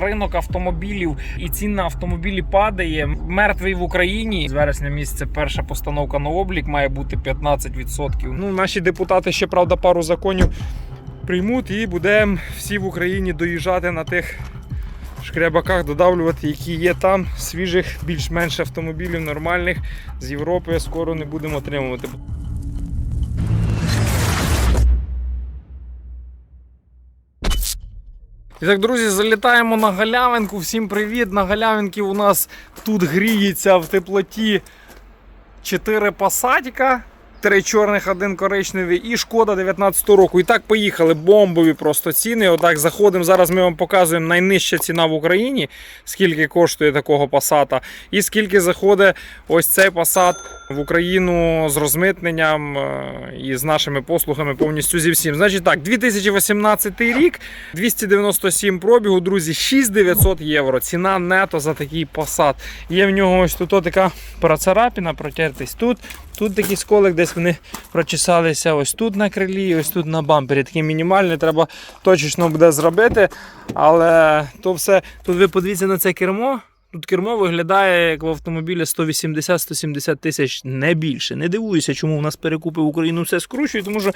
Ринок автомобілів і ціна на автомобілі падає. Мертвий в Україні з вересня місяця перша постановка на облік має бути 15%. Ну, наші депутати ще правда пару законів приймуть і будемо всі в Україні доїжджати на тих шкрябаках, додавлювати, які є там свіжих, більш-менш автомобілів нормальних з Європи скоро не будемо отримувати. І так, друзі, залітаємо на галявинку. Всім привіт! На галявинці у нас тут гріється в теплоті 4 пасатіка. Три чорних, один коричневий і шкода 19 року. І так поїхали. Бомбові просто ціни. Отак заходимо. Зараз ми вам показуємо найнижча ціна в Україні, скільки коштує такого пасата, і скільки заходить ось цей пасат в Україну з розмитненням е, і з нашими послугами повністю зі всім. Значить так, 2018 рік, 297 пробігу, друзі, 6900 євро. Ціна нето за такий пасат. Є в нього ось тут така процарапіна, протертись тут. Тут такий сколик, десь вони прочесалися ось тут на крилі, ось тут на бампері. Такий мінімальний, треба точечно буде зробити. Але то все. Тут ви подивіться на це кермо. Тут кермо виглядає як в автомобілі 180-170 тисяч, не більше. Не дивуюся, чому в нас перекупи в Україну все скручують, тому що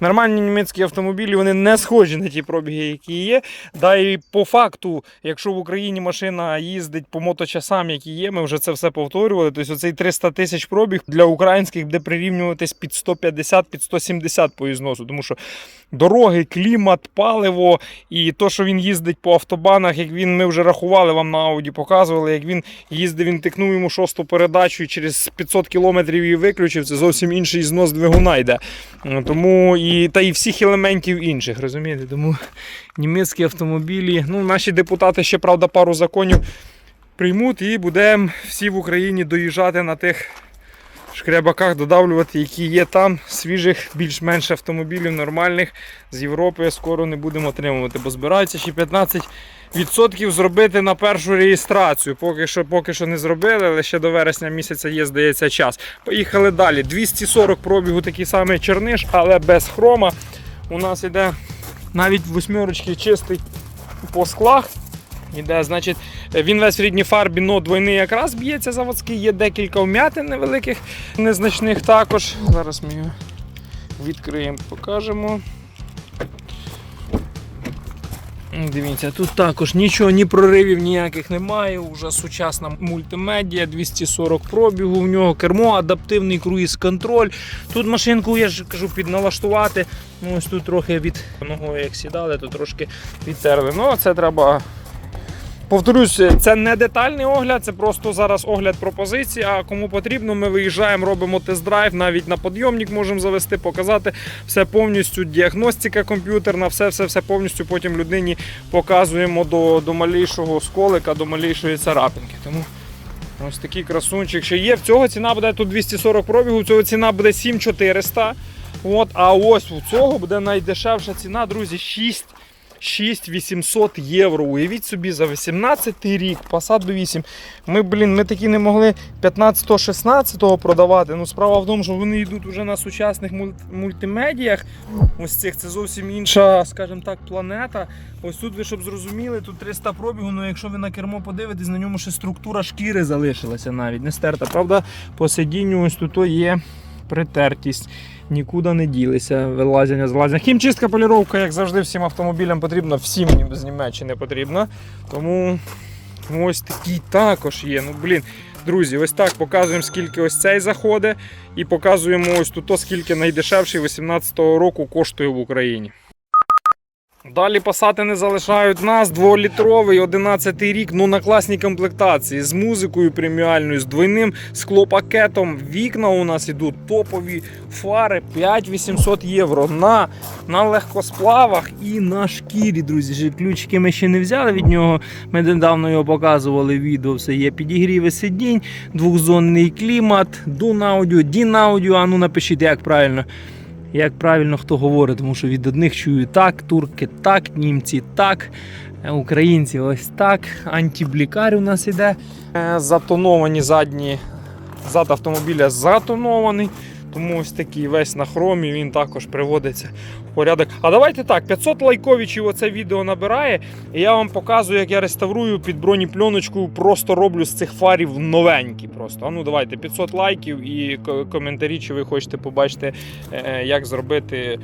нормальні німецькі автомобілі вони не схожі на ті пробіги, які є. Да і по факту, якщо в Україні машина їздить по моточасам, які є, ми вже це все повторювали. Тобто оцей 300 тисяч пробіг для українських буде прирівнюватись під 150 під 170 по ізносу, тому що дороги, клімат, паливо і то, що він їздить по автобанах, як він ми вже рахували вам на ауді, показували, як він їздив, він тикнув йому шосту передачу і через 500 кілометрів її виключив. Це зовсім інший знос двигуна йде. Ну, Тому і та і всіх елементів інших, розумієте? Тому німецькі автомобілі. Ну, наші депутати ще правда пару законів приймуть і будемо всі в Україні доїжджати на тих шкрябаках додавлювати, які є там свіжих, більш-менш автомобілів нормальних з Європи скоро не будемо отримувати, бо збираються ще 15% зробити на першу реєстрацію. Поки що, поки що не зробили, але ще до вересня місяця є, здається, час. Поїхали далі. 240 пробігу такий самий черниш, але без хрома. У нас іде навіть восьмерочки чистий по склах. Іде, значить, він весь в рідній фарбі, но двойний якраз б'ється заводський, є декілька вмятин невеликих, незначних також. Зараз ми його відкриємо, покажемо. Дивіться, тут також нічого, ні проривів ніяких немає. Уже сучасна мультимедіа, 240 пробігу в нього, кермо, адаптивний круїз-контроль. Тут машинку, я ж кажу, підналаштувати. Ну, Ось тут трохи від ногою як сідали, то трошки відтерли. Ну, це треба Повторюсь, це не детальний огляд, це просто зараз огляд пропозиції. А кому потрібно, ми виїжджаємо, робимо тест-драйв, навіть на підйомник можемо завести, показати все повністю. Діагностика комп'ютерна, все, все, все повністю. Потім людині показуємо до, до малішого сколика, до малішої царапинки. Тому ось такий красунчик ще є. В цього ціна буде тут 240 пробігу, в цього ціна буде 7400. От, а ось у цього буде найдешевша ціна, друзі, 6. 6800 євро. Уявіть собі, за 18 рік, Passat B8. Ми, блін, ми такі не могли 15-16 продавати. Ну, справа в тому, що вони йдуть вже на сучасних муль- мультимедіях. Ось цих це зовсім інша, скажімо так, планета. Ось тут ви щоб зрозуміли, тут 300 пробігу, ну якщо ви на кермо подивитесь, на ньому ще структура шкіри залишилася навіть, не стерта. Правда, по сидінню ось тут є притертість нікуди не ділися. Вилазяння, злазяння. Хімчистка, поліровка, як завжди, всім автомобілям потрібна, всім з Німеччини потрібна. Тому ось такий також є. Ну, блін. Друзі, ось так показуємо, скільки ось цей заходить, і показуємо ось тут, скільки найдешевший 18-го року коштує в Україні. Далі пасати не залишають нас. Дволітровий, 11 рік, ну на класній комплектації з музикою преміальною, з двойним склопакетом. Вікна у нас ідуть топові фари 5800 євро на, на легкосплавах і на шкірі, друзі. Ключики ми ще не взяли від нього. Ми недавно його показували відео. Все є підігріви сидінь, двохзонний клімат, DIN Audio. А ну напишіть, як правильно. Як правильно хто говорить, тому що від одних чую так, турки так, німці так, е, українці ось так. Антиблікар у нас іде. Е, Затоновані задні, зад автомобіля затонований. Тому ось такий весь на хромі, він також приводиться в порядок. А давайте так, 500 лайковичів оце відео набирає, і я вам показую, як я реставрую під бронепленочку, просто роблю з цих фарів новенькі. Просто. А ну давайте 500 лайків і коментарі, чи ви хочете побачити, е, як зробити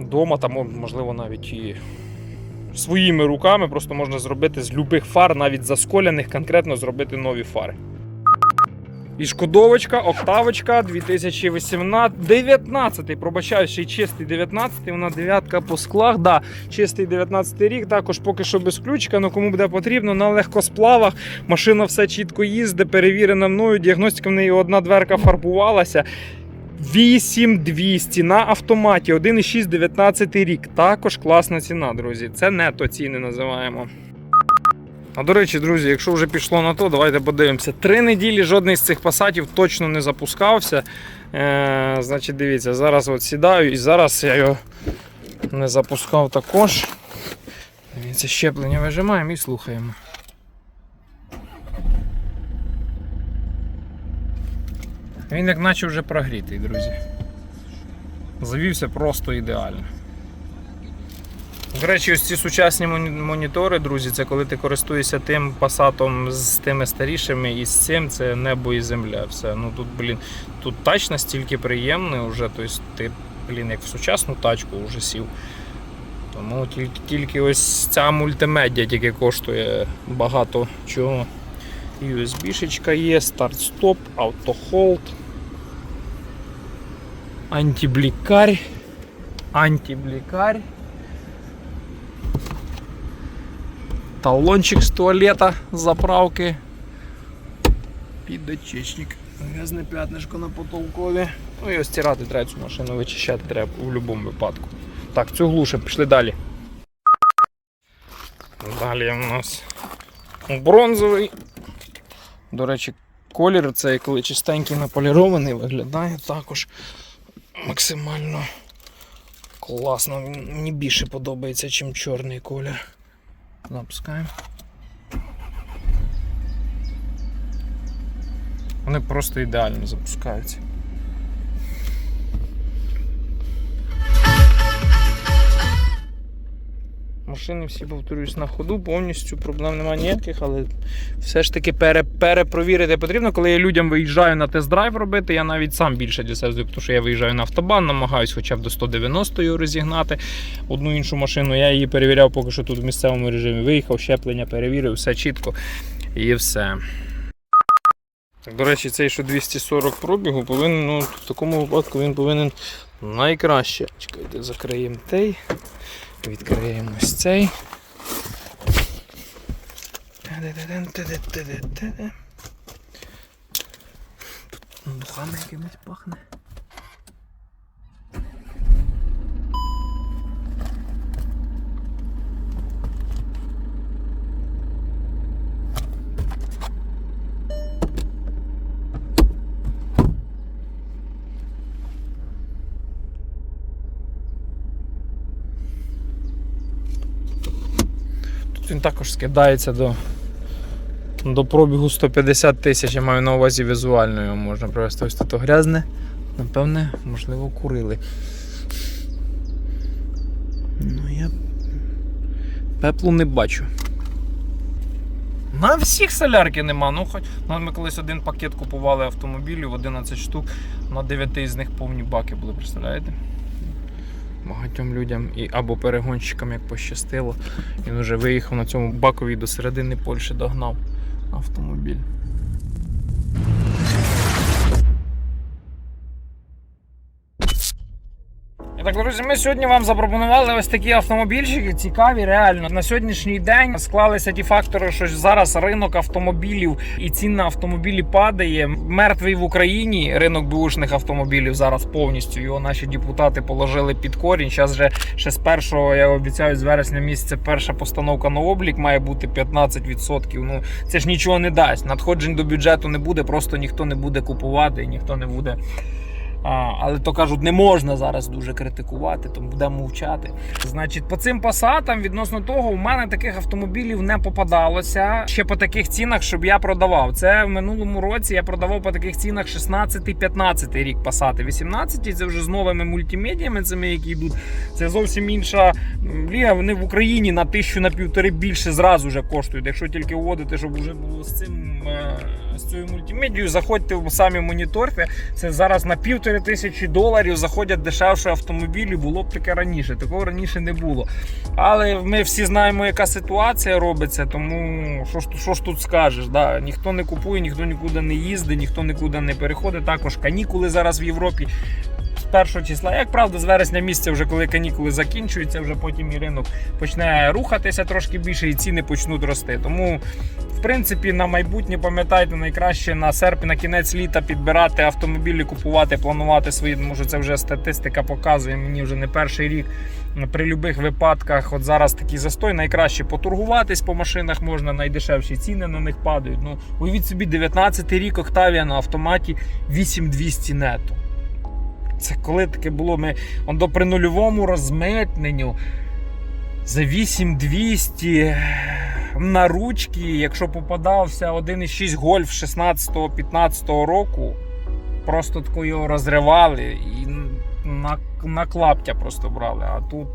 вдома, там можливо навіть і своїми руками просто можна зробити з любих фар, навіть засколяних, конкретно зробити нові фари. І шкодовочка, октавочка 2018, 19, пробачаю, ще й чистий 19, вона дев'ятка по склах. Да, чистий 19 рік, також поки що без ключика, але кому буде потрібно, на легкосплавах. Машина все чітко їздить, перевірена мною. Діагностика в неї одна дверка фарбувалася. 8200 на автоматі, 1,6 19 рік. Також класна ціна, друзі. Це нето ціни називаємо. А до речі, друзі, якщо вже пішло на то, давайте подивимося. Три неділі жодний з цих пасатів точно не запускався. Е, значить, дивіться, зараз от сідаю і зараз я його не запускав також. Дивіться, щеплення вижимаємо і слухаємо. Він як наче вже прогрітий, друзі. Завівся просто ідеально. До речі, ось ці сучасні монітори, друзі, це коли ти користуєшся тим пасатом з тими старішими і з цим це небо і земля. Все. Ну тут, блін, тут тач настільки приємний вже, тобто ти, блін, як в сучасну тачку вже сів. Тому тільки, тільки ось ця мультимедіа тільки коштує багато чого. USB-шечка є, старт-стоп, автохолд, антиблікарь, антиблікарь. Талончик з туалета заправки. Підочечник. Грязне п'ятнишко на потолкові. Ну і ось стирати треба цю машину, вичищати треба в будь-якому випадку. Так, цю глуше, пішли далі. Далі у нас бронзовий. До речі, колір цей, коли чистенький наполірований, виглядає також максимально класно. Мені більше подобається, ніж чорний колір. Запускаємо. Вони просто ідеально запускаються. Машини всі, повторюсь, на ходу, повністю проблем немає ніяких, але все ж таки пере, перепровірити потрібно. Коли я людям виїжджаю на тест-драйв робити, я навіть сам більше для себе, тому що я виїжджаю на автобан, намагаюсь хоча б до 190 його розігнати. Одну іншу машину я її перевіряв поки що тут в місцевому режимі. Виїхав, щеплення перевірив, все чітко і все. До речі, цей що 240 пробігу повинен, ну, в такому випадку він повинен найкраще. Чекайте, закриємо той. Відкриємо ось цей. Тут духами якимось пахне. Він також скидається до, до пробігу 150 тисяч. Я маю на увазі візуально його можна привести. Ось тут грязне. Напевне, можливо, курили. Ну я пеплу не бачу. На всіх солярки нема. Ну, хоч ну, ми колись один пакет купували автомобілів, 11 штук, на 9 з них повні баки були, представляєте? Багатьом людям і або перегонщикам, як пощастило, він вже виїхав на цьому бакові до середини Польщі догнав автомобіль. І так, друзі, ми сьогодні вам запропонували ось такі автомобільчики, цікаві, реально. На сьогоднішній день склалися ті фактори, що зараз ринок автомобілів і цін на автомобілі падає. Мертвий в Україні ринок бушних автомобілів зараз повністю. Його наші депутати положили під корінь. Зараз вже ще з першого, я обіцяю, з вересня місяця перша постановка на облік має бути 15%. Ну це ж нічого не дасть. Надходжень до бюджету не буде, просто ніхто не буде купувати ніхто не буде А, але то кажуть, не можна зараз дуже критикувати, тому будемо мовчати. Значить, по цим пасатам, відносно того, у мене таких автомобілів не попадалося ще по таких цінах, щоб я продавав. Це в минулому році я продавав по таких цінах 16-15 рік пасати. 18 це вже з новими мультимедіями, цими які йдуть. Це зовсім інша ліга. Вони в Україні на тисячу на півтори більше зразу вже коштують. Якщо тільки вводити, щоб вже було з цим е, з цією мультимедією, заходьте в самі моніторфи. Це зараз на півтори тисячі доларів заходять дешевші автомобілі. Було б таке раніше. Такого раніше не було. Але ми всі знаємо, яка ситуація робиться, тому що ж, що ж тут скажеш? Да? Ніхто не купує, ніхто нікуди не їздить, ніхто нікуди не переходить. Також канікули зараз в Європі. З першого числа, як правда, з вересня місяця, вже коли канікули закінчуються, вже потім і ринок почне рухатися трошки більше, і ціни почнуть рости. Тому, в принципі, на майбутнє пам'ятайте, найкраще на серпень, на кінець літа підбирати автомобілі, купувати, планувати свої. Може, це вже статистика показує мені вже не перший рік. При будь-яких випадках, от зараз такий застой, найкраще поторгуватись по машинах можна, найдешевші ціни на них падають. Ну, уявіть собі, 19 рік Octavia на автоматі 8200 нету. Це коли таке було? Ми он до при нульовому розмитненню за 8200 на ручки, якщо попадався 1,6 гольф 16-15 року, просто тако його розривали і на, на клаптя просто брали. А тут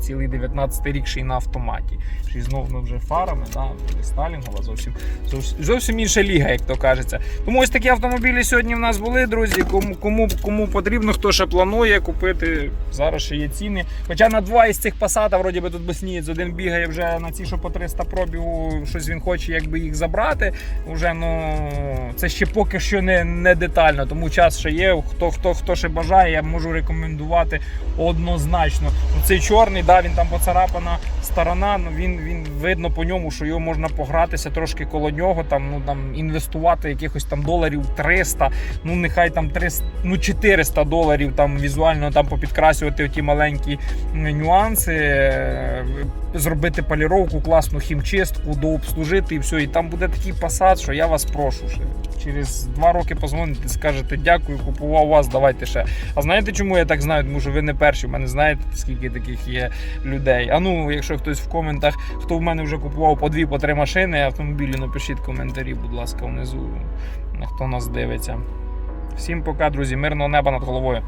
цілий 19 рік ще й на автоматі. Ще й знову ну, вже фарами, да, Сталінгова, зовсім, зовсім, інша ліга, як то кажеться. Тому ось такі автомобілі сьогодні в нас були, друзі. Кому, кому, кому потрібно, хто ще планує купити, зараз ще є ціни. Хоча на два із цих пасата, вроді би тут безнієць, один бігає вже на ці, що по 300 пробігу, щось він хоче якби їх забрати. Уже, ну, це ще поки що не, не детально, тому час ще є. Хто, хто, хто ще бажає, я можу рекомендувати однозначно. Цей чорний, да, він там поцарапана сторона, ну він, він видно по ньому, що його можна погратися трошки коло нього, там, ну, там, інвестувати якихось там доларів 300, ну нехай там 300, ну, 400 доларів там візуально там попідкрасювати ті маленькі нюанси, е, зробити поліровку, класну хімчистку, дообслужити і все. І там буде такий посад, що я вас прошу. ще. Через два роки позвоните, скажете дякую, купував вас, давайте ще. А знаєте, чому я так знаю? Тому що ви не перші. В мене знаєте, скільки таких є людей. А ну, якщо хтось в коментах, хто в мене вже купував по дві, по три машини автомобілі, напишіть коментарі, будь ласка, внизу, хто нас дивиться. Всім пока, друзі, мирного неба над головою.